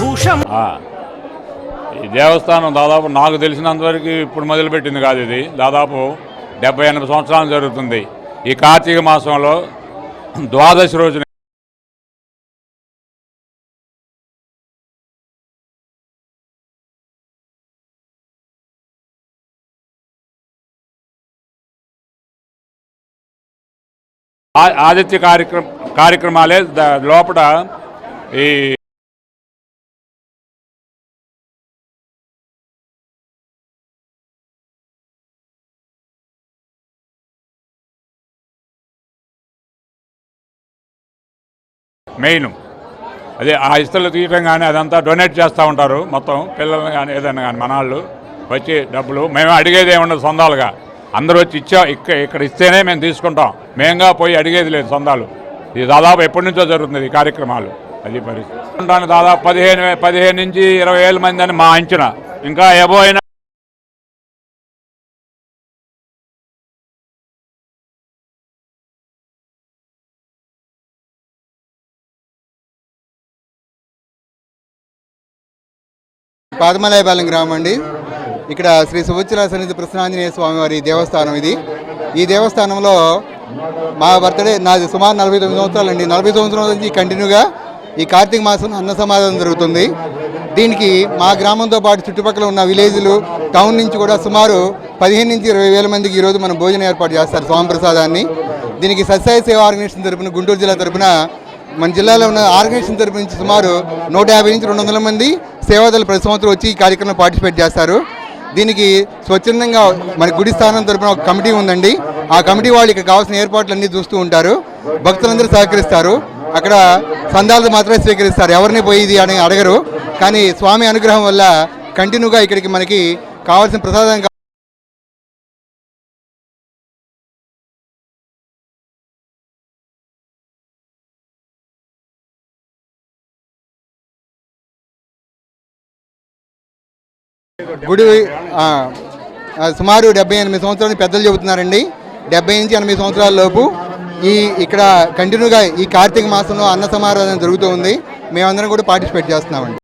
భూషం ఈ దేవస్థానం దాదాపు నాకు తెలిసినంతవరకు ఇప్పుడు మొదలుపెట్టింది కాదు ఇది. దాదాపు డెబ్బై ఎనభై సంవత్సరాలు జరుగుతుంది. ఈ కార్తీక మాసంలో ద్వాదశి రోజున ఆదిత్య కార్యక్రమ కార్యక్రమాలే లోపల ఈ మెయిన్. అదే ఆ ఇస్తలు తీయటం కానీ అదంతా డొనేట్ చేస్తూ ఉంటారు మొత్తం పిల్లల్ని కానీ ఏదైనా కానీ మనాళ్ళు వచ్చి డబ్బులు. మేము అడిగేది ఏముండదు సొందాలుగా. అందరూ వచ్చి ఇచ్చా ఇక్కడ ఇక్కడ ఇస్తేనే మేము తీసుకుంటాం. మేంగా పోయి అడిగేది లేదు సొందాలు. ఇది దాదాపు ఎప్పటి నుంచో జరుగుతుంది ఈ కార్యక్రమాలు. అది పరిస్థితి. దాదాపు పదిహేను పదిహేను నుంచి ఇరవై వేల మంది అని మా అంచనా. ఇంకా ఎబో అయినా పాదమలయపాలెం గ్రామం అండి ఇక్కడ శ్రీ సువచ్చల సన్నిధి ప్రసన్నాంజనేయ స్వామి వారి దేవస్థానం ఇది. ఈ దేవస్థానంలో మా బర్త్డే నాది సుమారు నలభై తొమ్మిది సంవత్సరాలు అండి నలభై సంవత్సరాల నుంచి కంటిన్యూగా ఈ కార్తీక మాసం అన్న సమాధానం జరుగుతుంది. దీనికి మా గ్రామంతో పాటు చుట్టుపక్కల ఉన్న విలేజ్లు టౌన్ నుంచి కూడా సుమారు పదిహేను నుంచి ఇరవై వేల మందికి ఈరోజు మనం భోజనం ఏర్పాటు చేస్తారు స్వామి ప్రసాదాన్ని. దీనికి సత్సాయి సేవా ఆర్గనైజేషన్ తరపున గుంటూరు జిల్లా తరపున మన జిల్లాలో ఉన్న ఆర్గనైజేషన్ తరపు నుంచి సుమారు నూట యాభై నుంచి రెండు వందల మంది సేవాదళ ప్రతి సంవత్సరం వచ్చి ఈ కార్యక్రమంలో పార్టిసిపేట్ చేస్తారు. దీనికి స్వచ్ఛందంగా మన గుడి స్థానం తరపున ఒక కమిటీ ఉందండి. ఆ కమిటీ వాళ్ళు ఇక్కడ కావాల్సిన ఏర్పాట్లు అన్నీ చూస్తూ ఉంటారు. భక్తులందరూ సహకరిస్తారు. అక్కడ సందాలు మాత్రమే స్వీకరిస్తారు. ఎవరిని పోయిది అని అడగరు. కానీ స్వామి అనుగ్రహం వల్ల కంటిన్యూగా ఇక్కడికి మనకి కావాల్సిన ప్రసాదం గుడి సుమారు డెబ్బై ఎనిమిది సంవత్సరాలు పెద్దలు చెబుతున్నారండి. డెబ్బై నుంచి ఎనిమిది సంవత్సరాల లోపు ఈ ఇక్కడ కంటిన్యూగా ఈ కార్తీక మాసంలో అన్న సమారాధన జరుగుతూ ఉంది. మేమందరం కూడా పార్టిసిపేట్ చేస్తున్నామండి.